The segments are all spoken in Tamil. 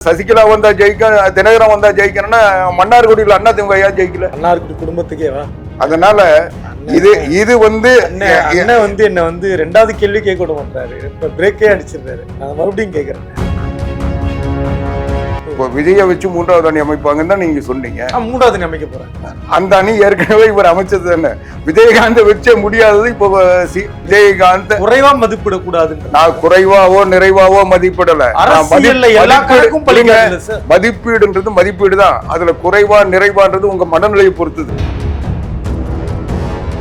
சசிகலா வந்தா ஜெயிக்க தினகரன் வந்தா ஜெயிக்கணும்னா மன்னார்குடியில் அண்ணா திமுக ஏன் ஜெயிக்கல? அண்ணாருக்கு குடும்பத்துக்கேவா அதனால இது இது வந்து அண்ணன் வந்து என்ன வந்து ரெண்டாவது கேள்வி கேட்க விட மாட்டாரு இப்ப பிரேக்கே அடிச்சிருந்தாரு நான் மறுபடியும் கேக்குறேன் இப்போ விஜயை வச்சு மூன்றாவது அணி அமைப்பாங்கன்னு தான் நீங்க சொன்னீங்க. நான் மூணாவது அணி அமைக்க போறேன். அந்த அணி ஏற்கனவே இவர் அமைச்சது தானே? விஜயகாந்த் வச்ச முடியாதது இப்போ விஜயகாந்த். குறைவா மதிப்பிடக்கூடாதுன்ற. நான் குறைவாவோ நிறைவாவோ மதிப்பிடல. மதிப்பீடுன்றது மதிப்பீடு தான். அதுல குறைவா நிறைவான்றது உங்க மனநிலையை பொறுத்தது.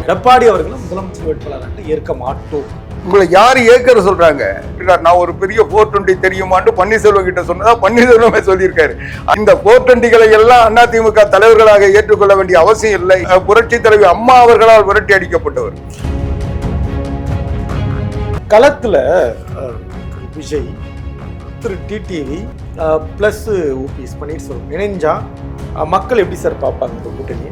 எடப்பாடி அவர்களும் முதலமைச்சர் வேட்பாளராக ஏற்க மாட்டோம். உங்களை யாரு ஏக்கர் சொல்றாங்க? இல்ல, நான் ஒரு பெரிய போர் டுவெண்ட்டி தெரியுமான்னு பன்னீர்செல்வம் கிட்ட சொன்னதா பன்னீர்செல்வமே சொல்லியிருக்காரு. அந்த போர் டுவெண்டிகளை எல்லாம் அதிமுக தலைவர்களாக ஏற்றுக்கொள்ள வேண்டிய அவசியம் இல்லை. புரட்சி தலைவி அம்மா அவர்களால் விரட்டி அடிக்கப்பட்டவர். களத்துல Vijay Thiru TTV plus OPS Panneerselvam இணைஞ்சா மக்கள் எப்படி சார் பார்ப்பாங்க இந்த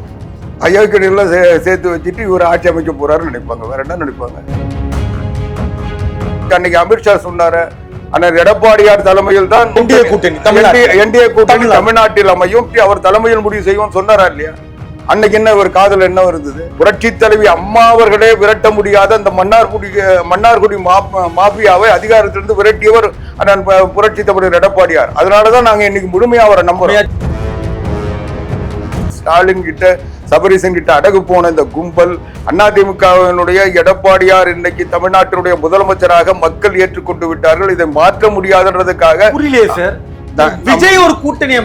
அயோக்கியெல்லாம் சே சேர்த்து வச்சுட்டு இவர் ஆட்சி அமைக்க போறாருன்னு நினைப்பாங்க. வேற என்ன நினைப்பாங்க? அன்னைக்கு அமித்ஷா சொன்னாரு அண்ணன் எடப்பாடியார் தலைமையில் தான் கூட்டணி. என்டிஏ கூட்டணி தமிழ்நாடு. தமிழ்நாட்டில் அமையும். அவர் தலைமையில் முடிவு செய்வோம் சொன்னாரா இல்லையா? அன்னைக்கு என்ன ஒரு காதல் என்ன வருது புரட்சி தலைவி அம்மா அவர்களே விரட்ட முடியாத அந்த மன்னார்குடி மன்னார்குடி மா- மாஃபியாவை அதிகாரத்திலிருந்து விரட்டியவர் அண்ணன் புரட்சி தமிழர் எடப்பாடியார். அதனாலதான் நாங்க இன்னைக்கு முழுமையா அவரை நம்புறோம். ஸ்டாலின் கிட்ட சபரீசன் கிட்ட அடகு போன இந்த கும்பல் அதிமுகவினுடைய எடப்பாடியார் இன்னைக்கு தமிழ்நாட்டினுடைய முதலமைச்சராக மக்கள் ஏற்றுக்கொண்டு விட்டார்கள். இதை மாற்ற முடியாதுன்றதுக்காக புரியலையே சார். நான்- விஜய் ஒரு கூட்டணி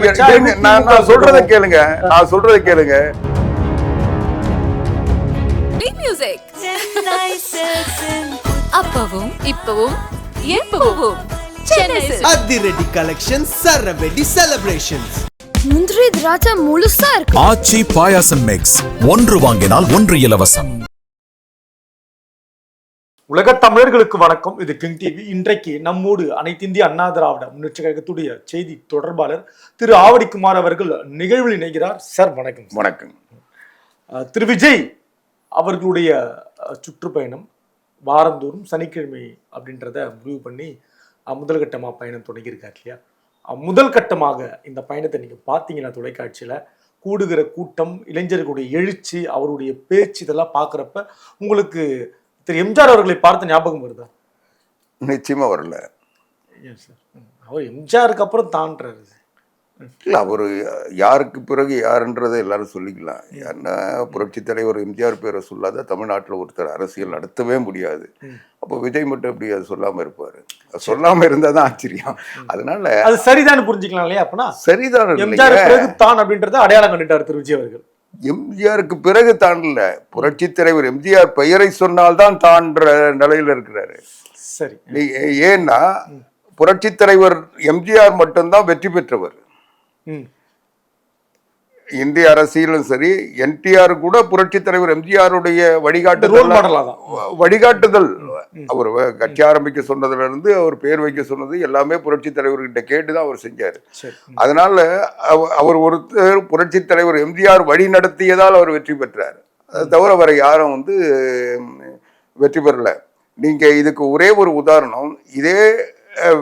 நான் சொல்றதை கேளுங்க. நான் சொல்றதை கேளுங்க. அப்பவும் இப்பவும் எப்பவும். அதிரடி கலெக்ஷன் சரவெடி செலிப்ரேஷன்ஸ் முந்திரி திராட்சை முழுசா இருக்கு. ஆச்சி பாயாசம் மிக்ஸ் ஒன்று வாங்கினால் ஒன்று இலவசம். உலக தமிழர்களுக்கு வணக்கம். இது கிங் டிவி. இன்றைக்கு நம்மோடு அனைத்து இந்திய அண்ணா திராவிட முன்னேற்ற கழகத்துடைய செய்தி தொடர்பாளர் திரு ஆவடிக்குமார் அவர்கள் நிகழ்வில் இணைகிறார். சார் வணக்கம். வணக்கம். திரு விஜய் அவர்களுடைய சுற்றுப்பயணம் வாரந்தோறும் சனிக்கிழமை அப்படின்றத முடிவு பண்ணி அஹ், முதல் கட்டமாக பயணம் தொடங்கியிருக்கார் இல்லையா? முதல் கட்டமாக இந்த பயணத்தை நீங்கள் பார்த்தீங்கன்னா தொலைக்காட்சியில் கூடுகிற கூட்டம் இளைஞர்களுடைய எழுச்சி அவருடைய பேச்சு இதெல்லாம் பார்க்குறப்ப உங்களுக்கு திரு எம்ஜிஆர் அவர்களை பார்த்த ஞாபகம் வருதா? நிச்சயமா வரல. சார். அவர் எம்ஜிஆருக்கு அப்புறம் தான்றாரு. இல்ல அவரு யாருக்கு பிறகு யாருன்றதை எல்லாரும் சொல்லிக்கலாம். ஏன்னா புரட்சி தலைவர் எம்ஜிஆர் பேரை சொல்லாத தமிழ்நாட்டுல ஒருத்தர் அரசியல் நடத்தவே முடியாது. அப்போ விஜய் மட்டும் எப்படி அது சொல்லாம இருப்பாரு? சொல்லாம இருந்தாதான் ஆச்சரியம். அதனால அது சரிதான் புரிஞ்சுக்கலாம் இல்லையா அப்பனா? சரிதான் எம்ஜிஆர் இல்லைங்க. பிறகு தான் அப்படின்றத அடையாளம் கண்டுட்டார் திரு விஜய் அவர்கள். எம்ஜிஆருக்கு பிறகு தாண்டல புரட்சி தலைவர் எம்ஜிஆர் பெயரை சொன்னால்தான் தான்ற நிலையில இருக்கிறாரு. சரி. ஏன்னா புரட்சி தலைவர் எம்ஜிஆர் மட்டும்தான் வெற்றி பெற்றவர். இந்திய அரசியலும் சரி என்டிஆர் கூட புரட்சி தலைவர் எம்ஜிஆருடைய வழிகாட்டுதல் வழிகாட்டுதல். அவர் கட்சி ஆரம்பிக்க சொன்னதுல இருந்து அவர் பேர் வைக்க சொன்னது எல்லாமே புரட்சி தலைவர்கிட்ட கேட்டு தான் அவர் செஞ்சாரு. சரி. அதனால அவ- அவர் ஒருத்தர் புரட்சி தலைவர் எம்ஜிஆர் வழி நடத்தியதால் அவர் வெற்றி பெற்றார். அதை தவிர வேற யாரும் வந்து வெற்றி பெறல. நீங்க இதுக்கு ஒரே ஒரு உதாரணம் இதே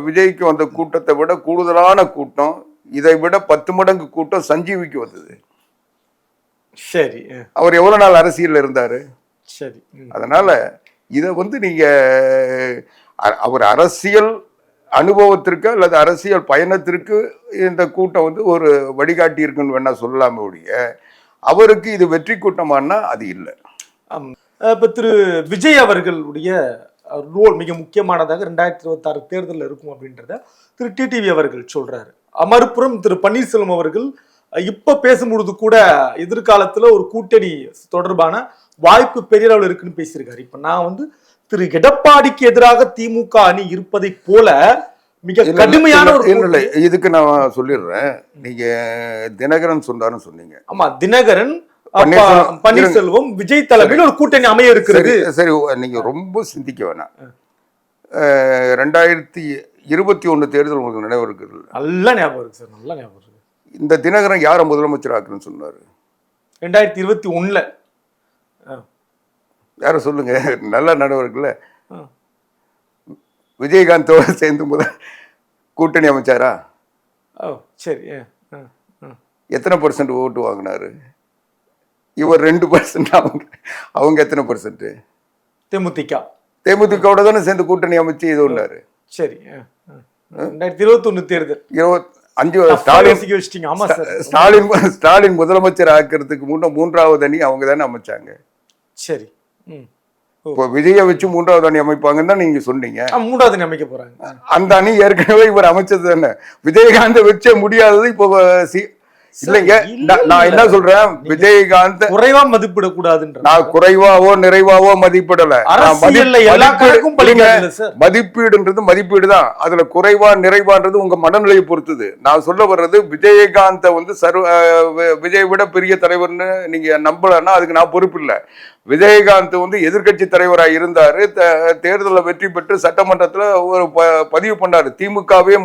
விஜய்க்கு வந்த கூட்டத்தை விட கூடுதலான கூட்டம் இதை விட பத்து மடங்கு கூட்டம் சஞ்சீவிக்கு வந்தது. சரி அவர் எவ்வளவு நாள் அரசியல்ல இருந்தாரு? சரி. அதனால இதை வந்து நீங்க அவர் அரசியல் அனுபவத்திற்கு அல்லது அரசியல் பயணத்திற்கு இந்த கூட்டம் வந்து ஒரு வழிகாட்டி இருக்குன்னு வேணா சொல்லலாமே ஒழிய அவருக்கு இது வெற்றி கூட்டமானா அது இல்லை. இப்ப திரு விஜய் அவர்களுடைய ரோல் மிக முக்கியமானதாக ரெண்டாயிரத்தி இருபத்தாறு தேர்தலில் இருக்கும் அப்படின்றத திரு டிடிவி அவர்கள் சொல்றாரு. மறுபுறம் திரு பன்னீர்செல்வம் அவர்கள் இப்ப பேசும்பொழுது கூட எதிர்காலத்துல ஒரு கூட்டணி தொடர்பான வாய்ப்பு பெரிய அளவில் இருக்குன்னு பேசியிருக்காரு. இப்ப நான் வந்து திரு எடப்பாடிக்கு எதிராக திமுக அணி இருப்பதை போல மிக கடுமையான ஒரு இல்ல, இதுக்கு நான் சொல்லிடுறேன். நீங்க தினகரன் சொன்னாருன்னு சொன்னீங்க. ஆமா தினகரன் பன்னீர்செல்வம் விஜய் தலைமையில் ஒரு கூட்டணி அமைய இருக்கிறது. சரி நீங்க ரொம்ப சிந்திக்க வேணாம். ரெண்டாயிரத்தி இருபத்தி ஒண்ணு தேர்தல் உங்களுக்கு நினைவு இருக்குது நல்ல ஞாபகம் இருக்கு சார் நல்ல ஞாபகம் இருக்கு. இந்த தினகரன் யாரை முதலமைச்சர் ஆக்குன்னு சொன்னாரு? ரெண்டாயிரத்தி இருபத்தி ஒண்ணுல யார சொல்லுங்க? நல்ல நடவடிக்கைல ஆ. விஜயகாந்தோட சேர்ந்து முதல் கூட்டணி அமைச்சாரா? ஓ சரி. எத்தனை பர்சன்ட் ஓட்டு வாங்கினாரு? இவர் ரெண்டு பர்சன்ட் அவங்க அவங்க எத்தனை பர்சன்ட் தேமுதிக. தேமுதிகவோட தானே சேர்ந்து கூட்டணி அமைச்சு இது ஒன்றாரு சரி. ரெண்டாயிரத்தி இருபத்தொன்னு தேர்தல். இருபத் அஞ்சு ஸ்டாலின் ஆமா ஸ்டாலின் ஸ்டாலின் முதலமைச்சர் ஆக்கிறதுக்கு முன்ன மூன்றாவது அணி அவங்க தானே அமைச்சாங்க. சரி இப்போ விஜயை வச்சு மூன்றாவது அணி அமைப்பாங்கன்னு தான் நீங்க சொன்னீங்க. மூன்றாவது அணி அமைக்க போறாங்க. அந்த அணி ஏற்கனவே இவர் அமைச்சது தானே. விஜயகாந்த் வச்சே முடியாதது இப்போ இல்லைங்க நான் என்ன சொல்றேன்? விஜயகாந்த் குறைவா மதிப்பிடக்கூடாதுன்ற நான் குறைவாவோ நிறைவாவோ மதிப்பிடல? மதிப்பீடுன்றது மதிப்பீடு தான் அதுல குறைவா நிறைவான்றது உங்க மனநிலையை பொறுத்தது. நான் சொல்ல வர்றது விஜயகாந்த வந்து சர்வ விஜயை விட பெரிய தலைவர்னு நீங்க நம்பலன்னா அதுக்கு நான் பொறுப்பு இல்ல விஜயகாந்த் வந்து எதிர்க்கட்சி தலைவரா இருந்தாரு. தேர்தல்ல வெற்றி பெற்று சட்டமன்றத்துல ஒரு ப- பதிவு பண்ணாரு. திமுகவே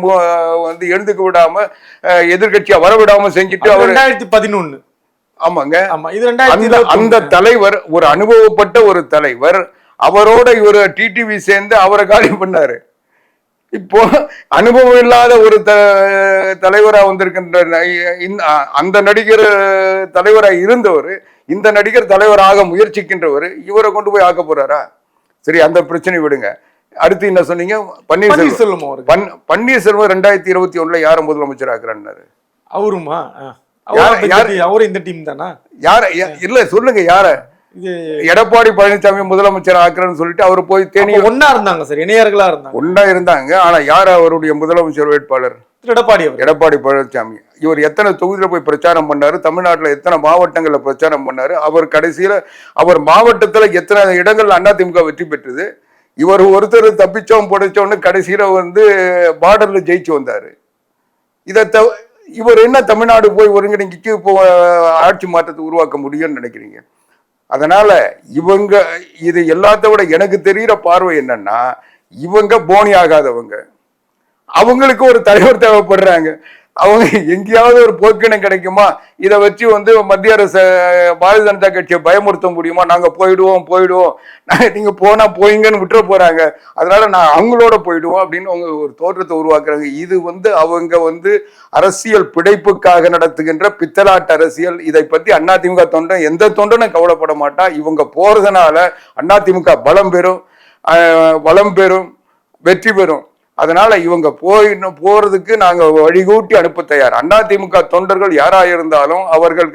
வந்து எழுந்துக்க விடாம அஹ், எதிர்க்கட்சியா வரவிடாம செஞ்சுட்டு அவர் ரெண்டாயிரத்தி பதினொன்னு. ஆமாங்க. ஆமா இது அந்த அந்த தலைவர் ஒரு அனுபவப்பட்ட ஒரு தலைவர் அவரோட இவர் டிடிவி சேர்ந்து அவரை காலி பண்ணாரு. இப்போ அனுபவம் இல்லாத ஒரு த தலைவரா வந்திருக்கின்ற அந்த நடிகர் தலைவரா இருந்தவர் இந்த நடிகர் தலைவராக முயற்சிக்கின்றவர் இவரை கொண்டு போய் ஆக்க போறாரா? சரி அந்த பிரச்சனை விடுங்க. அடுத்து என்ன சொன்னீங்க? பன்னீர்செல்வம். பன்னீர்செல்வம் ரெண்டாயிரத்தி இருபத்தி ஒண்ணுல யார முதலமைச்சர் ஆக்குறாரு அவருமா அவரும் இந்த டீம் தானா? யார இல்ல சொல்லுங்க யார? எடப்பாடி பழனிசாமி முதலமைச்சர் ஆக்குறேன்னு சொல்லிட்டு அவர் போய் தேனி ஒண்ணா இருந்தாங்க சார் இணையர்களா இருந்தாங்க. ஒன்றா இருந்தாங்க ஆனா யார் அவருடைய முதலமைச்சர் வேட்பாளர்? திரு எடப்பாடி அவர் எடப்பாடி பழனிசாமி. இவர் எத்தனை தொகுதியில் போய் பிரச்சாரம் பண்ணாரு? தமிழ்நாட்டில் எத்தனை மாவட்டங்களில் பிரச்சாரம் பண்ணாரு? அவர் கடைசியில் அவர் மாவட்டத்தில் எத்தனை இடங்கள் அதிமுக வெற்றி பெற்றது? இவர் ஒருத்தர் தப்பிச்சோம் புடைச்சோன்னு கடைசியில் வந்து பார்டரில் ஜெயிச்சு வந்தார். இதை தவ இவர் என்ன தமிழ்நாடு போய் ஒருங்கிணைக்கு இப்போ ஆட்சி மாற்றத்தை உருவாக்க முடியும்னு நினைக்கிறீங்க? அதனால இவங்க இது எல்லாத்த விட எனக்கு தெரிகிற பார்வை என்னன்னா இவங்க போனி ஆகாதவங்க. அவங்களுக்கு ஒரு தலைவர் தேவைப்படுறாங்க. அவங்க எங்கேயாவது ஒரு போக்கினம் கிடைக்குமா? இதை வச்சு வந்து மத்திய அரசு பாரதிய ஜனதா கட்சியை பயமுறுத்த முடியுமா? நாங்கள் போயிடுவோம் போயிடுவோம். நாங்கள் நீங்கள் போனால் போயிங்கன்னு விட்டுற போகிறாங்க அதனால நான் அவங்களோட போயிடுவோம் அப்படின்னு அவங்க ஒரு தோற்றத்தை உருவாக்குறாங்க. இது வந்து அவங்க வந்து அரசியல் பிடைப்புக்காக நடத்துகின்ற பித்தலாட்டு அரசியல். இதை பற்றி அதிமுக தொண்டன் எந்த தொண்டனும் கவலைப்பட மாட்டா. இவங்க போகிறதுனால அதிமுக பலம் பெறும் வளம் பெறும் வெற்றி பெறும். அதனால இவங்க போய் போறதுக்கு நாங்க வழிகூட்டி அனுப்ப தயார். அதிமுக தொண்டர்கள் யாரா இருந்தாலும் அவர்கள்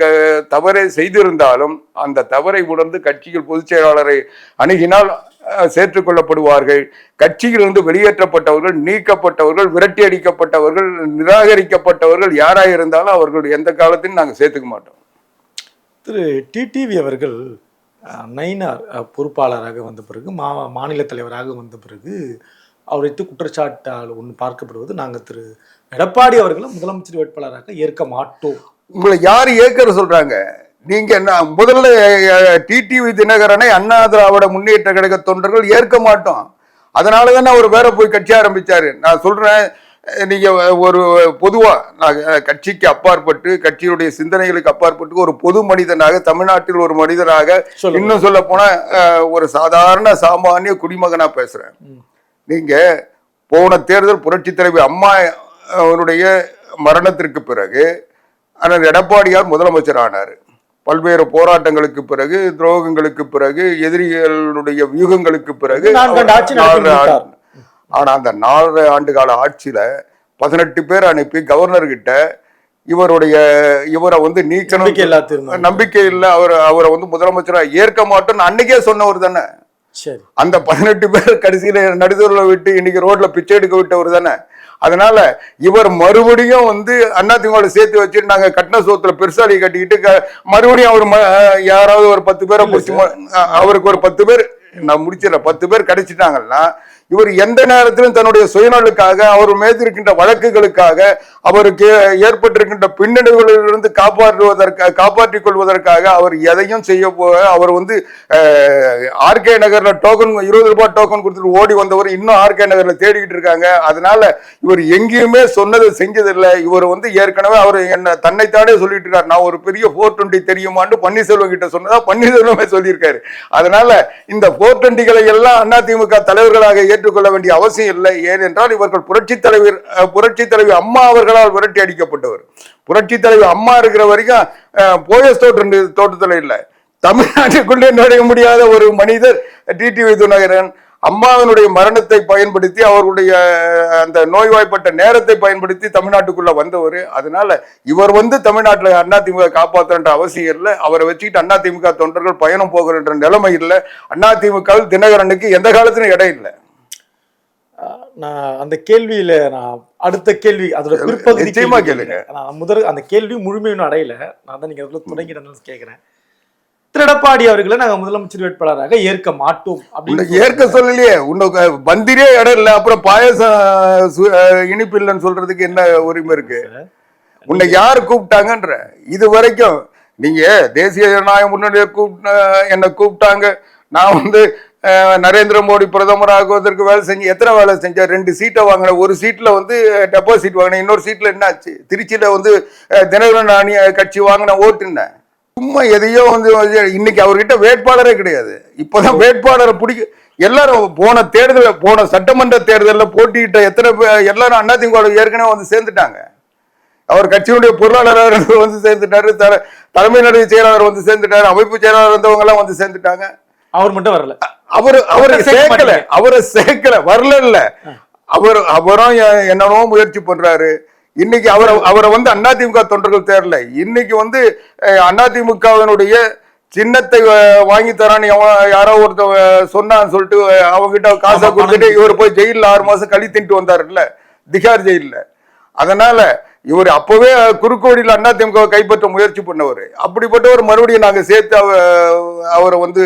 தவறை செய்திருந்தாலும் அந்த தவறை உணர்ந்து கட்சியில் பொதுச் செயலாளரை அணுகினால் சேர்த்துக்கொள்ளப்படுவார்கள் சேர்த்துக் கொள்ளப்படுவார்கள். கட்சியிலிருந்து வெளியேற்றப்பட்டவர்கள் நீக்கப்பட்டவர்கள் விரட்டி அடிக்கப்பட்டவர்கள் நிராகரிக்கப்பட்டவர்கள் யாரா இருந்தாலும் அவர்கள் எந்த காலத்திலும் நாங்கள் சேர்த்துக்க மாட்டோம். திரு டிடிவி அவர்கள் நைனார் பொறுப்பாளராக வந்த பிறகு மா மாநில தலைவராக வந்த பிறகு அவர் வைத்து குற்றச்சாட்டால் ஒன்று பார்க்கப்படுவது நாங்கள் திரு எடப்பாடி அவர்களை முதலமைச்சர் வேட்பாளராக ஏற்க மாட்டோம். உங்களை யார் ஏற்கிற சொல்றாங்க? நீங்க என்ன முதல்ல டிடிவி தினகரனை அண்ணா திராவிட முன்னேற்ற கழக தொண்டர்கள் ஏற்க மாட்டோம். அதனால தானே அவர் வேற போய் கட்சி ஆரம்பிச்சாரு. நான் சொல்றேன் நீங்க ஒரு பொதுவா நான் கட்சிக்கு அப்பாற்பட்டு கட்சியுடைய சிந்தனைகளுக்கு அப்பாற்பட்டு ஒரு பொது மனிதனாக தமிழ்நாட்டில் ஒரு மனிதனாக. இன்னும் சொல்ல போனா ஒரு சாதாரண சாமானிய குடிமகனா பேசுறேன். நீங்க போன தேர்தல் புரட்சி தலைவி அம்மா அவருடைய மரணத்திற்கு பிறகு அண்ணன் எடப்பாடியார் முதலமைச்சர் ஆனார் பல்வேறு போராட்டங்களுக்கு பிறகு துரோகங்களுக்கு பிறகு எதிரிகளுடைய வியூகங்களுக்கு பிறகு ஆனா அந்த நாலரை ஆண்டு கால ஆட்சியில பதினெட்டு பேர் அனுப்பி கவர்னர் கிட்ட இவருடைய இவரை வந்து நீக்கணும் நம்பிக்கை இல்லா அவர் அவரை வந்து முதலமைச்சரா ஏற்க மாட்டோம்னு அன்னைக்கே சொன்னவர் தானே. அந்த பதினெட்டு பேர் கடைசியில நடுத்தூர்ல விட்டு இன்னைக்கு ரோட்ல பிச்சை எடுக்க விட்டவர் தானே? அதனால இவர் மறுபடியும் வந்து அதிமுக சேர்த்து வச்சுட்டு நாங்க கட்டின சோத்துல பெருசாலி கட்டிக்கிட்டு மறுபடியும் அவர் யாராவது ஒரு பத்து பேரை பிடிச்சி அவருக்கு ஒரு பத்து பேர் நான் முடிச்சிடறேன். பத்து பேர் கிடைச்சிட்டாங்கன்னா இவர் எந்த நேரத்திலும் தன்னுடைய சுயநலுக்காக அவர் மீது இருக்கின்ற வழக்குகளுக்காக அவருக்கு ஏற்பட்டிருக்கின்ற பின்னணிகளிலிருந்து காப்பாற்றுவதற்காக காப்பாற்றிக் கொள்வதற்காக அவர் எதையும் செய்ய போக அவர் வந்து ஆர்கே நகர்ல டோக்கன் இருபது ரூபாய் டோக்கன் கொடுத்துட்டு ஓடி வந்தவர் இன்னும் ஆர்கே நகர்ல தேடிக்கிட்டு இருக்காங்க. அதனால இவர் எங்கேயுமே சொன்னதை செஞ்சதில்லை. இவர் வந்து ஏற்கனவே அவர் என்ன தன்னைத்தானே சொல்லிட்டு இருக்காரு. நான் ஒரு பெரிய ஃபோர் டுவெண்ட்டி தெரியுமான்னு பன்னீர்செல்வம் கிட்ட சொன்னதா பன்னீர்செல்வமே சொல்லியிருக்காரு. அதனால இந்த ஃபோர் டுவெண்ட்டிகளை எல்லாம் அதிமுக தலைவர்களாக ஏற்று ஏற்றுக்கொள்ள வேண்டிய அவசியம் இல்லை. ஏனென்றால் இவர்கள் புரட்சி தலைவர் புரட்சி தலைவி அம்மா அவர்களால் விரட்டி அடிக்கப்பட்டவர். புரட்சி தலைவி அம்மா இருக்கிற வரைக்கும் போயஸ் தோற்று தோட்டத்தில் இல்லை. தமிழ்நாட்டுக்குள்ளே நுழைய முடியாத ஒரு மனிதர் டிடிவி துணகரன் அம்மாவினுடைய மரணத்தை பயன்படுத்தி அவர்களுடைய அந்த நோய்வாய்ப்பட்ட நேரத்தை பயன்படுத்தி தமிழ்நாட்டுக்குள்ள வந்தவர். அதனால இவர் வந்து தமிழ்நாட்டில் அதிமுக காப்பாற்றுன்ற அவசியம் இல்லை. அவரை வச்சுக்கிட்டு அதிமுக தொண்டர்கள் பயணம் போகிற நிலைமை இல்லை. அதிமுகவில் தினகரனுக்கு எந்த காலத்திலும் இடம் இல்லை. நான் அந்த கேள்வியில நான் அடுத்த கேள்வி அதோட பிற்பகுதி நிச்சயமா கேளுங்க. நான் முதல் அந்த கேள்வி முழுமையும் அடையல. நான் தான் நீங்க அதுக்குள்ள தொடங்கிட்டேன்னு கேட்கிறேன். திரு எடப்பாடி அவர்களை நாங்க முதலமைச்சர் வேட்பாளராக ஏற்க மாட்டோம் அப்படின்னு ஏற்க சொல்லலையே. உன்னை பந்திரே இடம் இல்லை. அப்புறம் பாயசம் இனிப்பு இல்லைன்னு சொல்றதுக்கு என்ன உரிமை இருக்கு? உன்னை யார் கூப்பிட்டாங்கன்ற? இது வரைக்கும் நீங்க தேசிய ஜனநாயக முன்னணியை கூப்பிட்ட என்னை கூப்பிட்டாங்க. நான் வந்து நரேந்திர மோடி பிரதமர் ஆகுவதற்கு வேலை செஞ்சு எத்தனை வேலை செஞ்சார் ரெண்டு சீட்டை வாங்கின ஒரு சீட்டில் வந்து டெபாசிட் வாங்கினேன். இன்னொரு சீட்டில் என்ன ஆச்சு திருச்சியில் வந்து தினகரன் அணி கட்சி வாங்கின ஓட்டுனேன். சும்மா எதையோ வந்து இன்னைக்கு அவர்கிட்ட வேட்பாளரே கிடையாது. இப்போதான் வேட்பாளரை பிடிக்க எல்லாரும் போன தேர்தல் போன சட்டமன்ற தேர்தலில் போட்டியிட்ட எத்தனை பேர் எல்லாரும் அதிமுக ஏற்கனவே வந்து சேர்ந்துட்டாங்க. அவர் கட்சியினுடைய பொருளாளர் வந்து சேர்ந்துட்டாரு. தலைமை நடுவு செயலாளர் வந்து சேர்ந்துட்டாரு. அமைப்பு செயலாளர் இருந்தவங்க எல்லாம் வந்து சேர்ந்துட்டாங்க. அவர் மட்டும் வரல. அவரு அவரை அவரை சேர்க்க சேர்க்கல. அவரை சேர்க்கல. வரல இல்ல அவர் அவரும் என்னென்னவோ முயற்சி பண்றாரு. இன்னைக்கு அவரை அவரை வந்து அதிமுக தொண்டர்கள் தேரல. இன்னைக்கு வந்து அதிமுகவினுடைய சின்னத்தை வாங்கி தரான்னு யாரோ ஒருத்தன் அஹ், சொன்னான்னு சொல்லிட்டு அஹ், அவங்கிட்ட காசை கொடுத்துட்டு இவர் போய் ஜெயில்ல ஆறு மாசம் கழி தின்ட்டு வந்தாருல்ல. திகார் ஜெயில்ல. அதனால இவர் அப்பவே குறுக்கோடியில் அதிமுக கைப்பற்ற முயற்சி பண்ணவர். அப்படிப்பட்டவர் மறுபடியும் நாங்க சேர்த்து அவ- அவரை வந்து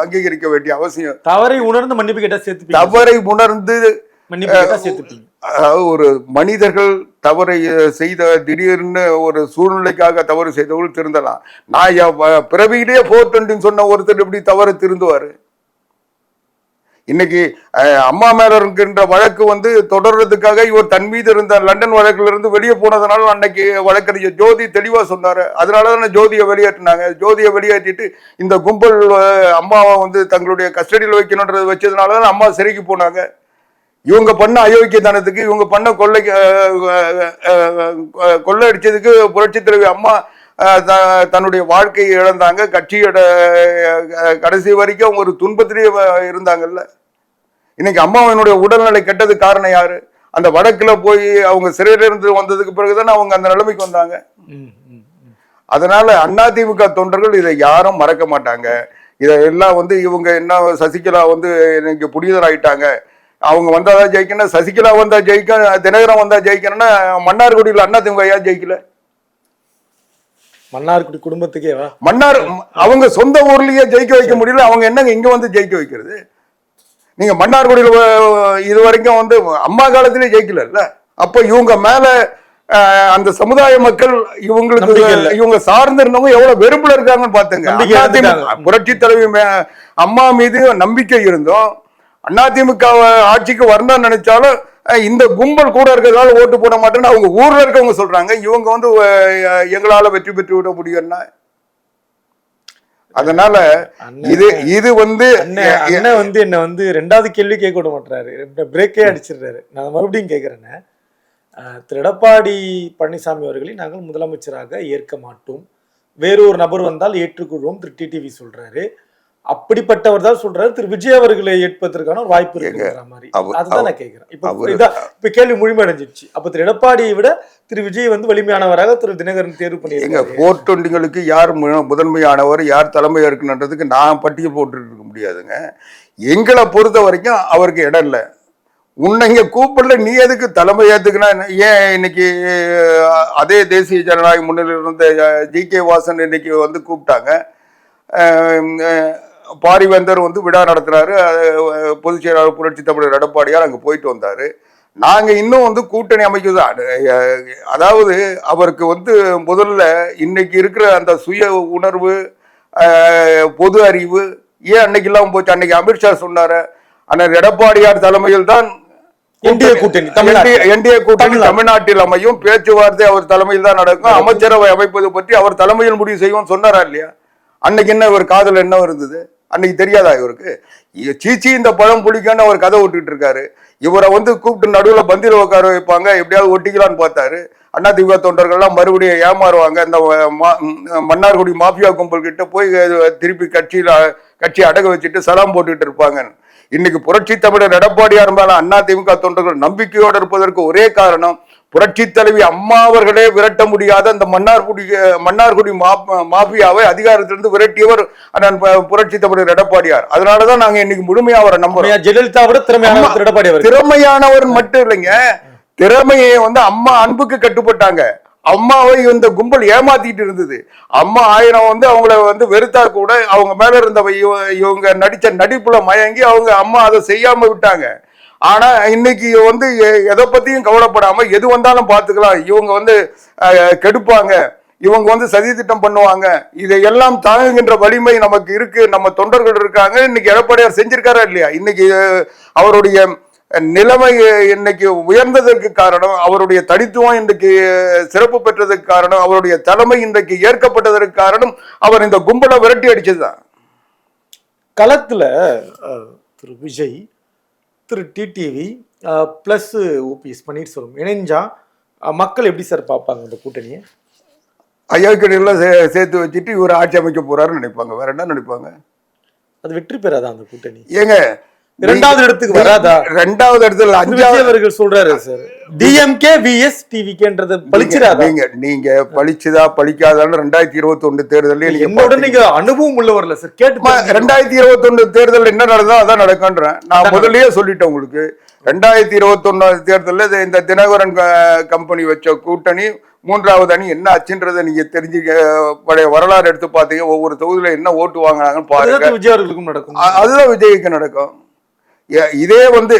அங்கீகரிக்க வேண்டிய அவசியம். தவறை உணர்ந்து மன்னிப்பு கேட்டா சேர்த்துப்பீங்க. தவறை உணர்ந்து ஒரு மனிதர்கள் தவறை செய்த திடீர்னு ஒரு சூழ்நிலைக்காக தவறு செய்தவர்கள் திருந்தலாம். நான் பிறவியிலேயே ஃபோர் டுவெண்ட்டின்னு சொன்ன ஒருத்தர் எப்படி தவறு திருந்துவாரு? இன்னைக்கு அம்மா மேல இருக்கின்ற வழக்கு வந்து தொடர்றதுக்காக இவர் தன் மீது இருந்த லண்டன் வழக்குல இருந்து வெளியே போனதுனால அன்னைக்கு வழக்கறிஞர் ஜோதி தெளிவா சொன்னாரு. அதனால தானே ஜோதியை வெளியேற்றினாங்க. ஜோதியை வெளியேற்றிட்டு இந்த கும்பல் அம்மாவை வந்து தங்களுடைய கஸ்டடியில் வைக்கணுன்றது வச்சதுனால தான் அம்மா சிறைக்கு போனாங்க. இவங்க பண்ண அயோக்கியத்தனத்துக்கு இவங்க பண்ண கொள்ளைக்கு கொள்ளை அடிச்சதுக்கு புரட்சி தலைவி அம்மா த- தன்னுடைய வாழ்க்கையை இழந்தாங்க. கட்சியோட கடைசி வரைக்கும் ஒரு துன்பத்திலேயே இருந்தாங்கல்ல. இன்னைக்கு அம்மாவினுடைய உடல்நிலை கெட்டது காரணம் யாரு? அந்த வடக்குல போய் அவங்க சிறையில இருந்து வந்ததுக்கு பிறகுதானே அவங்க அந்த நிலைமைக்கு வந்தாங்க. அதனால அதிமுக தொண்டர்கள் இதை யாரும் மறக்க மாட்டாங்க. இதெல்லாம் வந்து இவங்க என்ன சசிகலா வந்து இன்னைக்கு புனிதராயிட்டாங்க அவங்க வந்தாதான் ஜெயிக்கணும் சசிகலா வந்தா ஜெயிக்க தினகரன் வந்தா ஜெயிக்கணும்னா மன்னார்குடியில் அதிமுக ஏன் ஜெயிக்கல? மன்னார்குடி குடும்பத்துக்கேவா மன்னார் அவங்க சொந்த ஊர்லயே ஜெயிக்க வைக்க முடியல அவங்க என்னங்க இங்க வந்து ஜெயிக்க வைக்கிறது? நீங்க மன்னார்குடியில் இது வரைக்கும் வந்து அம்மா காலத்திலே ஜெயிக்கல அப்ப இவங்க மேல அந்த சமுதாய மக்கள் இவங்களுக்கு. இவங்க சார்ந்து இருந்தவங்க எவ்வளவு வெறுப்புல இருக்காங்கன்னு பாத்துங்க. புரட்சி தலைவி அம்மா மீது நம்பிக்கை இருந்தோம். அதிமுக ஆட்சிக்கு வரணும்னு நினைச்சாலும் இந்த கும்பல் கூட இருக்கிறதால ஓட்டு போட மாட்டேன்னு அவங்க ஊர்ல இருக்கவங்க சொல்றாங்க. இவங்க வந்து எங்களால வெற்றி பெற்று விட முடியும்னா அதனால இது இது வந்து அண்ணன் வந்து என்ன வந்து ரெண்டாவது கேள்வி கேட்க விட மாட்டாரு பிரேக்கே அடிச்சிடுறாரு. நான் மறுபடியும் கேட்கிறேன்னு திரு எடப்பாடி பழனிசாமி அவர்களை நாங்கள் முதலமைச்சராக ஏற்க மாட்டோம். வேறு ஒரு நபர் வந்தால் ஏற்றுக்கொள்வோம் திரு டிடிவி சொல்றாரு. அப்படிப்பட்டவர் தான் சொல்றாரு. திரு விஜய் அவர்களை ஏற்பதற்கான ஒரு வாய்ப்பு இருக்குங்கிற மாதிரி. அதுதான் நான் கேட்கிறேன் இப்ப இப்ப கேள்வி முழுமையடைஞ்சிருச்சு. அப்ப திரு எடப்பாடியை விட திரு விஜய் வந்து வலிமையானவராக திரு தினகரன் தேர்வு எங்க பண்ணியிருக்காரு போர் டுவெண்டிங்களுக்கு யார் முதன்மையானவர் யார் தலைமை ஏற்கனன்றதுக்கு நான் பட்டியல் போட்டு இருக்க முடியாதுங்க. எங்களை பொறுத்த வரைக்கும் அவருக்கு இடம் இல்லை. உன்னை இங்க கூப்பிடல நீ எதுக்கு தலைமை ஏத்துக்கினா ஏன் இன்னைக்கு அதே தேசிய ஜனநாயக முன்னிலையில் இருந்த ஜி கே வாசன் இன்னைக்கு வந்து கூப்பிட்டாங்க. பாரிவேந்தர் வந்து விழா நடத்துறாரு. அஹ், பொதுச் செயலாளர் புரட்சி தமிழர் எடப்பாடியார் அங்க போயிட்டு வந்தாரு. நாங்க இன்னும் வந்து கூட்டணி அமைக்குது அஹ், அதாவது அவருக்கு வந்து முதல்ல இன்னைக்கு இருக்கிற அந்த சுய உணர்வு பொது அறிவு ஏன் அன்னைக்கு இல்லாம போச்சு? அன்னைக்கு அமித்ஷா சொன்னாரு அண்ணன் எடப்பாடியார் தலைமையில் தான் கூட்டணி. என்டிஏ கூட்டணி தமிழ்நாடு. தமிழ்நாட்டில் அமையும். பேச்சுவார்த்தை அவர் தலைமையில் தான் நடக்கும். அமைச்சரவை அமைப்பது பற்றி அவர் தலைமையில் முடிவு செய்வோம் சொன்னாரா இல்லையா? அன்னைக்கு என்ன ஒரு காதல் என்ன இருந்தது? அன்னைக்கு தெரியாதா இவருக்கு? சீச்சி இந்த பழம் பிடிக்கும்னு அவர் கதை விட்டுட்டு இருக்காரு. இவரை வந்து கூப்பிட்டு நடுவில் பந்தியில் உட்கார வைப்பாங்க. எப்படியாவது ஒட்டிக்கலான்னு பார்த்தாரு. அண்ணா திமுக தொண்டர்கள்லாம் மறுபடியும் ஏமாறுவாங்க. இந்த மா- மன்னார்குடி மாஃபியா கும்பல் கிட்ட போய் திருப்பி கட்சியில் கட்சியை அடக வச்சுட்டு சலாம் போட்டுட்டு இருப்பாங்க இன்னைக்கு புரட்சி தமிழர் எடப்பாடியா இருந்தாலும் அண்ணா திமுக தொண்டர்கள் நம்பிக்கையோடு இருப்பதற்கு ஒரே காரணம் புரட்சி தலைவி அம்மா அவர்களே விரட்ட முடியாத அந்த மன்னார்குடி மன்னார்குடி மாஃபியாவை அதிகாரத்திலிருந்து விரட்டியவர் புரட்சி தமிழர் எடப்பாடியார். அதனாலதான் நாங்க இன்னைக்கு முழுமையா அவரை நம்புறோம். ஜெயலலிதா விட திறமையான அம்மா- திரு எடப்பாடி அவர்கள். திறமையானவர் மட்டும் இல்லைங்க. திறமையை வந்து அம்மா அன்புக்கு கட்டுப்பட்டாங்க. அம்மாவை இந்த கும்பல் ஏமாத்திட்டு இருந்தது. அம்மா ஆயிரம் வந்து அவங்கள வந்து வெறுத்தா கூட அவங்க மேல இருந்த இவ- இவங்க நடிச்ச நடிப்புல மயங்கி அவங்க அம்மா அதை செய்யாம விட்டாங்க. ஆனா இன்னைக்கு வந்து எ- எதை பத்தியும் கவலைப்படாம எது வந்தாலும் பாத்துக்கலாம் இவங்க வந்து கெடுப்பாங்க. இவங்க வந்து சதி திட்டம் பண்ணுவாங்க. இதையெல்லாம் தாங்குகின்ற வலிமை நமக்கு இருக்கு. நம்ம தொண்டர்கள் இருக்காங்க. இன்னைக்கு எடப்பாடியார் செஞ்சிருக்காரா இல்லையா? இன்னைக்கு அவருடைய நிலைமை இன்னைக்கு உயர்ந்ததற்கு காரணம் அவருடைய தனித்துவம் இன்றைக்கு சிறப்பு பெற்றதற்கு காரணம் அவருடைய தலைமை இன்றைக்கு ஏற்கப்பட்டதற்கு காரணம் அவர் இந்த கும்பலை விரட்டி அடிச்சதுதான். களத்துல Thiru Vijay Thiru TTV plus OPS Panneerselvam இணைஞ்சா அஹ், மக்கள் எப்படி சார் பார்ப்பாங்க இந்த கூட்டணியை? ஐயாக்கடியெல்லாம் சே சேர்த்து வச்சுட்டு இவர் ஆட்சி அமைக்க போறாருன்னு நினைப்பாங்க. வேற என்ன நினைப்பாங்க? அது வெற்றி பெறாதா அந்த கூட்டணி? ஏங்க இரண்டாவது இடத்துக்கு வராதா? ரெண்டாவது இடத்துல அஞ்சாவது அவர்கள் சொல்றாரு சார். டிஎம்கே விஎஸ் டிவிகேன்றது பழிச்சிடாதா? நீங்க நீங்க பழிச்சுதா பழிக்காதான்னு ரெண்டாயிரத்தி இருபத்தி ஒண்ணு தேர்தலே நீங்க என்னோட. நீங்க அனுபவம் உள்ளவர்ல சார். கேட்டு ரெண்டாயிரத்தி இருபத்தி ஒண்ணு தேர்தல் என்ன நடந்ததோ அதான் நடக்கும்ன்றேன். நான் முதல்லயே சொல்லிட்டேன் உங்களுக்கு. ரெண்டாயிரத்தி இருபத்தி ஒண்ணு தேர்தலில் இந்த தினகரன் கம்பெனி வச்ச கூட்டணி மூன்றாவது அணி என்ன ஆச்சுன்றதை நீங்க தெரிஞ்சுக்க பழைய வரலாறு எடுத்து பார்த்தீங்க. ஒவ்வொரு தொகுதியில என்ன ஓட்டு வாங்கினாங்கன்னு பாருங்க. விஜய் நடக்கும். அதுதான் விஜய்க்கு நடக்கும். இதே வந்து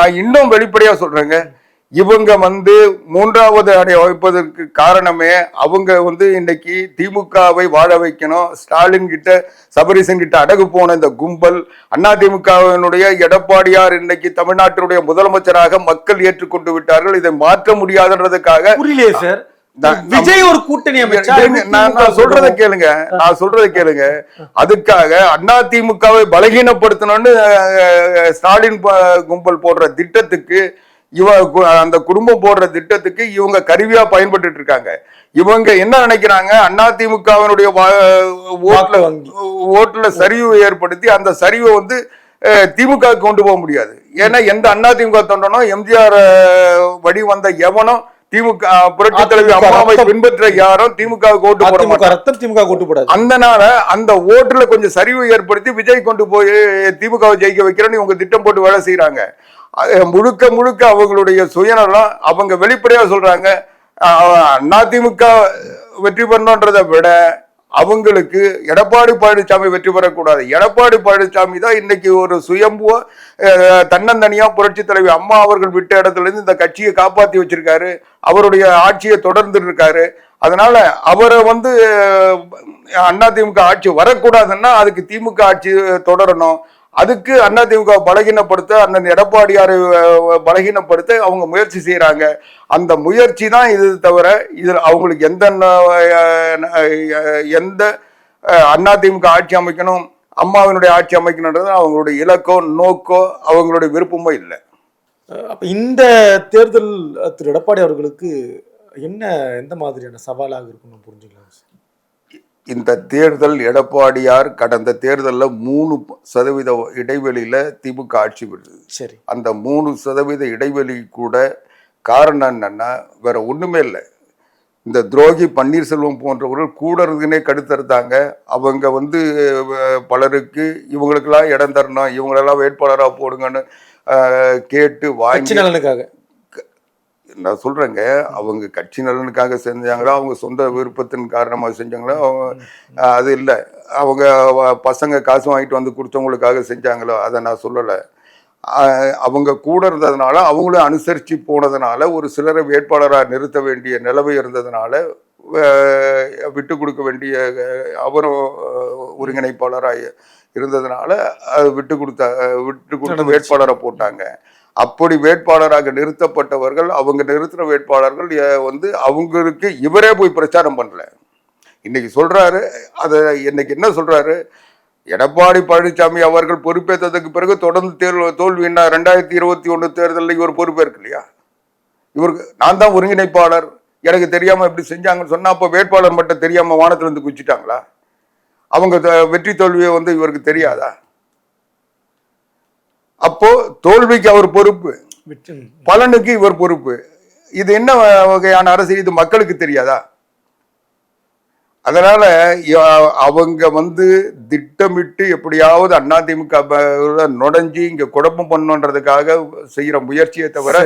நான் இன்னும் வெளிப்படையா சொல்றேங்க. இவங்க வந்து மூன்றாவது அடை வைப்பதற்கு காரணமே அவங்க வந்து இன்னைக்கு திமுகவை வாழ வைக்கணும். ஸ்டாலின் கிட்ட சபரீசன் கிட்ட அடகு போன இந்த கும்பல் அதிமுகவினுடைய எடப்பாடியார் இன்னைக்கு தமிழ்நாட்டினுடைய முதலமைச்சராக மக்கள் ஏற்றுக்கொண்டு விட்டார்கள். இதை மாற்ற முடியாதுன்றதுக்காக புரியலையே சார். விஜய் ஒரு கூட்டணி நான் சொல்றத கேளுங்க. நான் சொல்றத கேளுங்க. அதுக்காக அண்ணா திமுகவை பலகீனப்படுத்தணும்னு ஸ்டாலின் கும்பல் போடுற திட்டத்துக்கு இவ அந்த குடும்பம் போடுற திட்டத்துக்கு இவங்க கருவியா பயன்பட்டு இருக்காங்க. இவங்க என்ன நினைக்கிறாங்க? அண்ணா திமுகவினுடைய ஓட்டுல சரிவு ஏற்படுத்தி அந்த சரிவை வந்து திமுக கொண்டு போக முடியாது. ஏன்னா எந்த அண்ணா திமுக தொண்டனும் எம்ஜிஆர் வழி வந்த எவனும் திமுக புரட்சி தலைவி அம்மாவை. பின்பற்ற யாரும் திமுக க்கு ஓட்டு போட மாட்டாங்க. திமுக கூட்டு போடாது. அந்தனால அந்த ஓட்டுல கொஞ்சம் சரிவு ஏற்படுத்தி விஜய் கொண்டு போய் திமுகவை ஜெயிக்க வைக்கிறேன்னு இவங்க திட்டம் போட்டு வேலை செய்யறாங்க முழுக்க முழுக்க அவங்களுடைய சுயநலம் அவங்க வெளிப்படையா சொல்றாங்க. அதிமுக வெற்றி பெறணுன்றதை விட அவங்களுக்கு எடப்பாடி பழனிசாமி வெற்றி பெறக்கூடாது. எடப்பாடி பழனிசாமி தான் இன்னைக்கு ஒரு சுயம்புவ தன்னந்தனியா புரட்சி தலைவி அம்மா அவர்கள் விட்ட இடத்துல இருந்து இந்த கட்சியை காப்பாத்தி வச்சிருக்காரு. அவருடைய ஆட்சியை தொடர்ந்து இருக்காரு அதனால அவரை வந்து அண்ணா திமுக ஆட்சி வரக்கூடாதுன்னா அதுக்கு திமுக ஆட்சி தொடரணும். அதுக்கு அண்ணா திமுக பலகீனப்படுத்த அண்ணன் எடப்பாடியாரை பலகீனப்படுத்த அவங்க முயற்சி செய்கிறாங்க அந்த முயற்சி தான் இது தவிர இதில் அவங்களுக்கு எந்த எந்த அஹ், அண்ணா திமுக ஆட்சி அமைக்கணும் அம்மாவினுடைய ஆட்சி அமைக்கணுன்றது அவங்களுடைய இலக்கோ நோக்கோ அவங்களுடைய விருப்பமோ இல்லை. அப்ப இந்த தேர்தல் திரு எடப்பாடி அவர்களுக்கு என்ன எந்த மாதிரியான சவாலாக இருக்கும்னு புரிஞ்சுக்கலாம்? இந்த தேர்தல் எடப்பாடியார் கடந்த தேர்தலில் மூணு சதவீத இடைவெளியில திமுக ஆட்சி பெறுது சரி. அந்த மூணு சதவீத இடைவெளி கூட காரணம் என்னன்னா வேற ஒண்ணுமே இல்லை. இந்த துரோகி பன்னீர்செல்வம் போன்றவர்கள் கூட இருந்துனே கடுத்தறுத்தாங்க. அவங்க வந்து பலருக்கு இவங்களுக்கெல்லாம் இடம் தரணும் இவங்களெல்லாம் வேட்பாளராக போடுங்கன்னு கேட்டு வாங்கி நலனுக்காக நான் சொல்றேங்க அவங்க கட்சி நலனுக்காக செஞ்சாங்களோ அவங்க சொந்த விருப்பத்தின் காரணமா செஞ்சாங்களோ அவங்க அது இல்லை. அவங்க பசங்க காசு வாங்கிட்டு வந்து கொடுத்தவங்களுக்காக செஞ்சாங்களோ அதை நான் சொல்லலை. அவங்க கூட இருந்ததுனால அவங்களும் அனுசரித்து போனதுனால ஒரு சிலரை வேட்பாளராக நிறுத்த வேண்டிய நிலவை இருந்ததுனால விட்டு கொடுக்க வேண்டிய அவரும் ஒருங்கிணைப்பாளராக இருந்ததுனால அது விட்டு கொடுத்த விட்டு கொடுத்து. வேட்பாளரை போட்டாங்க. அப்படி வேட்பாளராக நிறுத்தப்பட்டவர்கள் அவங்க நிறுத்தின வேட்பாளர்கள் வந்து அவங்களுக்கு இவரே போய் பிரச்சாரம் பண்ணல. இன்னைக்கு சொல்றாரு அதை இன்னைக்கு என்ன சொல்றாரு? எடப்பாடி பழனிசாமி அவர்கள் பொறுப்பேற்றதுக்கு பிறகு தொடர்ந்து தேர்வு தோல்வின்னா ரெண்டாயிரத்தி இருபத்தி ஒன்று தேர்தலில் இவர் பொறுப்பேற்க இல்லையா? இவருக்கு நான் தான் ஒருங்கிணைப்பாளர் எனக்கு தெரியாமல் இப்படி செஞ்சாங்கன்னு சொன்னால் அப்போ வேட்பாளர் மட்டும் தெரியாமல் வானத்திலிருந்து குச்சிட்டாங்களா அவங்க த- வெற்றி தோல்வியை வந்து இவருக்கு தெரியாதா? அப்போ தோல்விக்கு அவர் பொறுப்பு. பலனுக்கு இவர் பொறுப்பு. இது என்ன வகையான அரசியல்? இது மக்களுக்கு தெரியாதா? அதனால அவங்க வந்து திட்டமிட்டு எப்படியாவது அதிமுக நுழைஞ்சு இங்க குழப்பம் பண்ணுன்றதுக்காக செய்யற முயற்சியை தவிர.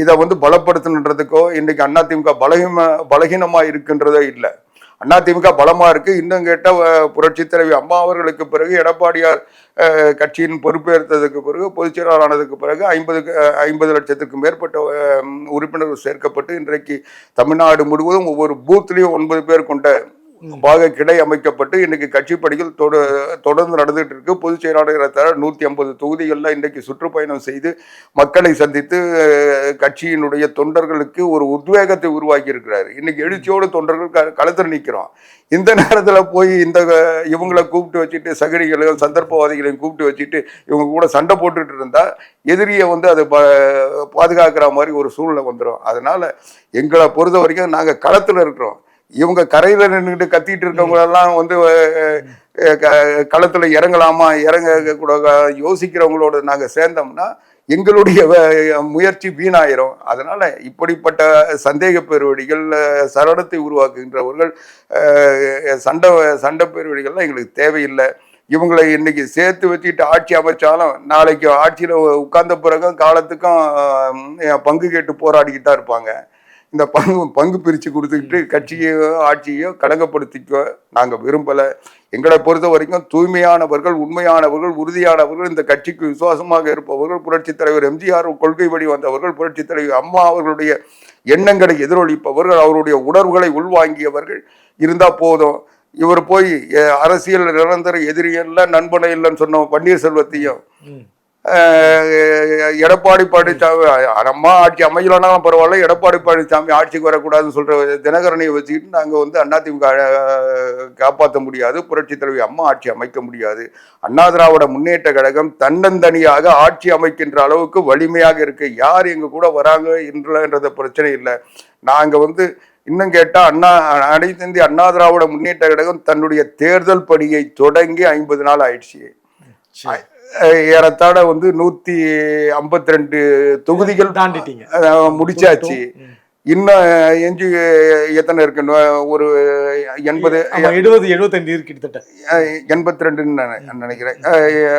இதை வந்து பலப்படுத்தணுன்றதுக்கோ இன்னைக்கு அதிமுக பலகீன பலகீனமா இருக்குன்றதே இல்லை. அதிமுக பலமா இருக்கு. இன்னும் கேட்ட புரட்சி தலைவி அம்மா அவர்களுக்கு பிறகு எடப்பாடியார் கட்சியின் பொறுப்பேற்றதுக்கு பிறகு பொதுச்செயலாளர் ஆனதுக்கு பிறகு ஐம்பது ஐம்பது லட்சத்துக்கும் மேற்பட்ட உறுப்பினர்கள் சேர்க்கப்பட்டு இன்றைக்கு தமிழ்நாடு முழுவதும் ஒவ்வொரு பூத்லயும் ஒன்பது பேர் கொண்ட பாக கிளை அமைக்கப்பட்டு இன்னைக்கு கட்சி பணிகள் தொட தொடர்ந்து நடந்துட்டு இருக்கு. பொதுச் செயலாளர் தர நூத்தி ஐம்பது தொகுதிகளில் இன்றைக்கு சுற்றுப்பயணம் செய்து மக்களை சந்தித்து கட்சியினுடைய தொண்டர்களுக்கு ஒரு உத்வேகத்தை உருவாக்கி இருக்கிறாரு. இன்னைக்கு எழுச்சியோடு தொண்டர்கள் க- களத்தில் நிற்கிறோம். இந்த நேரத்தில் போய் இந்த இவங்களை கூப்பிட்டு வச்சுட்டு சகடிகளையும் சந்தர்ப்பவாதிகளையும் கூப்பிட்டு வச்சுட்டு இவங்க கூட சண்டை போட்டுட்டு இருந்தா எதிரியை வந்து அதை ப- பாதுகாக்கிற மாதிரி ஒரு சூழ்நிலை வந்துடும் அதனால எங்களை பொறுத்த வரைக்கும் நாங்கள் களத்தில் இருக்கிறோம். இவங்க கரையில் நின்றுட்டு கத்திட்டு இருக்கவங்களெல்லாம் வந்து களத்தில் க- இறங்கலாமா? இறங்க கூட யோசிக்கிறவங்களோட நாங்கள் சேர்ந்தோம்னா எங்களுடைய முயற்சி வீணாயிரும். அதனால் இப்படிப்பட்ட சந்தேக பெருவடிகள் சரணத்தை உருவாக்குகின்றவர்கள் சண்டை சண்டை பெருவடிகள்லாம் எங்களுக்கு தேவையில்லை. இவங்களை இன்னைக்கு சேர்த்து வச்சுட்டு ஆட்சி அமைச்சாலும் நாளைக்கு ஆட்சியில் உட்கார்ந்த பிறகும் காலத்துக்கும் பங்கு கேட்டு போராடிக்கிட்டு தான் இருப்பாங்க. இந்த பங்கு பங்கு பிரித்து கொடுத்துக்கிட்டு கட்சியோ ஆட்சியோ களங்கப்படுத்திக்க நாங்கள் விரும்பலை. எங்களை பொறுத்த வரைக்கும் தூய்மையானவர்கள் உண்மையானவர்கள் உறுதியானவர்கள் இந்த கட்சிக்கு விசுவாசமாக இருப்பவர்கள் புரட்சித் தலைவர் எம்ஜிஆர் கொள்கை வழி வந்தவர்கள் புரட்சித் தலைவர் அம்மா அவர்களுடைய எண்ணங்களை எதிரொலிப்பவர்கள் அவருடைய உணர்வுகளை உள்வாங்கியவர்கள் இருந்தால் போதும். இவர் போய் அரசியல் நிரந்தர எதிரி இல்லை நண்பனை இல்லைன்னு சொன்ன பன்னீர்செல்வத்தையும் எடப்பாடி பழனிசாமி அம்மா ஆட்சி அமையலனாலும் பரவாயில்ல எடப்பாடி பழனிசாமி ஆட்சிக்கு வரக்கூடாதுன்னு சொல்ற தினகரனையை வச்சுக்கிட்டு நாங்கள் வந்து அதிமுக காப்பாற்ற முடியாது புரட்சி தலைவி அம்மா ஆட்சி அமைக்க முடியாது. அண்ணா திராவிட முன்னேற்ற கழகம் தன்னந்தனியாக ஆட்சி அமைக்கின்ற அளவுக்கு வலிமையாக இருக்கு. யார் எங்க கூட வராங்க என்றத பிரச்சனை இல்லை. நாங்கள் வந்து இன்னும் கேட்டால் அண்ணா அனைத்து இந்திய அண்ணா திராவிட முன்னேற்ற கழகம் தன்னுடைய தேர்தல் பணியை தொடங்கி ஐம்பது நாள் ஆயிடுச்சு. ஏறத்தாழ வந்து நூத்தி ஐம்பத்தி ரெண்டு தொகுதிகள் தாண்டிட்டீங்க. முடிச்சாச்சு இன்னும் எஞ்சி எத்தனை இருக்கு நூ- ஒரு எண்பது எழுபது எழுபத்தஞ்சு இருக்கு கிட்டத்தட்ட. எண்பத்தி ரெண்டுன்னு நான் நினைக்கிறேன்.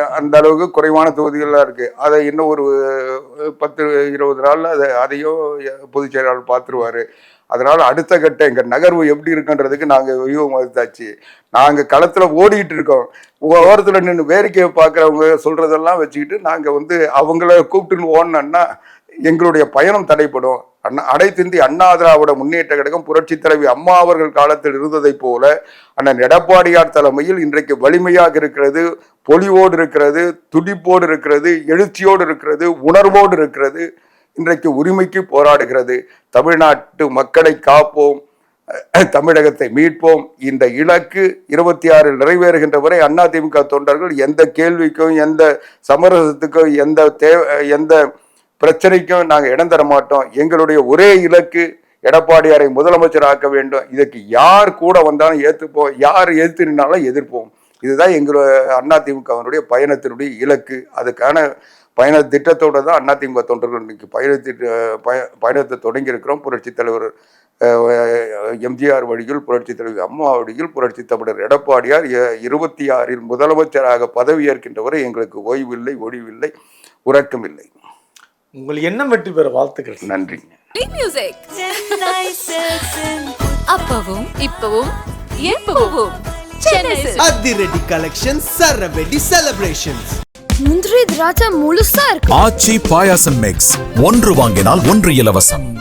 அந்த அளவுக்கு குறைவான தொகுதிகள்லாம் இருக்கு. அதை இன்னும் ஒரு பத்து இருபது நாள்ல அதை அதையும் பொதுச் செயலாளர் பார்த்துருவாரு. அதனால அடுத்த கட்ட எங்க நகர்வு எப்படி இருக்குன்றதுக்கு நாங்க வியூகம் வகுத்தாச்சு நாங்க களத்துல ஓடிட்டு இருக்கோம். ஓரத்துல நின்று வேடிக்கையை பார்க்கறவங்க சொல்றதெல்லாம் வச்சுக்கிட்டு நாங்க வந்து அவங்கள கூப்பிட்டுன்னு ஓடணும்னா எங்களுடைய பயணம் தடைப்படும். அண்ணா அடைத்திந்தி அண்ணா திராவிட முன்னேற்ற கழகம் புரட்சி தலைவி அம்மா அவர்கள் காலத்தில் இருந்ததைப் போல அண்ணன் எடப்பாடியார் தலைமையில் இன்றைக்கு வலிமையாக இருக்கிறது பொலிவோடு இருக்கிறது துடிப்போடு இருக்கிறது எழுச்சியோடு இருக்கிறது உணர்வோடு இருக்கிறது இன்றைக்கு உரிமைக்கு போராடுகிறது. தமிழ்நாட்டு மக்களை காப்போம் தமிழகத்தை மீட்போம். இந்த இலக்கு இருபத்தி ஆறில் நிறைவேறுகின்ற வரை அதிமுக தொண்டர்கள் எந்த கேள்விக்கும் எந்த சமரசத்துக்கும் எந்த தே எந்த பிரச்சனைக்கும் நாங்கள் இடம் தர மாட்டோம். எங்களுடைய ஒரே இலக்கு எடப்பாடியாரை முதலமைச்சர் ஆக்க வேண்டும். இதற்கு யார் கூட வந்தாலும் ஏற்றுப்போம் யார் எதிர்த்துனாலும் நின்னாலும் எதிர்ப்போம். இதுதான் எங்களோட அதிமுகவினுடைய பயணத்தினுடைய இலக்கு. அதுக்கான பயண திட்டத்தோடு தான் அதிமுக தொண்டர்கள் இன்னைக்கு பயணத்திட்ட பய பயணத்தை தொடங்கியிருக்கிறோம். புரட்சித் தலைவர் எம்ஜிஆர் வழியில் புரட்சித் தலைவர் அம்மா வழியில் புரட்சித் தமிழர் எடப்பாடியார் இருபத்தி ஆறில் முதலமைச்சராக பதவியேற்கின்றவரை எங்களுக்கு ஓய்வில்லை ஒழிவில்லை உறக்கமில்லை. உங்கள் எண்ணம் வெற்றி பெற வாழ்த்துக்கள். நன்றிங்க அப்பவும் இப்பவும் எப்பவும். அதிரடி கலெக்ஷன் சரவெடி செலிப்ரேஷன்ஸ் முந்திரி திராட்சை முழுசா இருக்கு. ஆச்சி பாயாசம் மிக்ஸ் ஒன்று வாங்கினால் ஒன்று இலவசம்.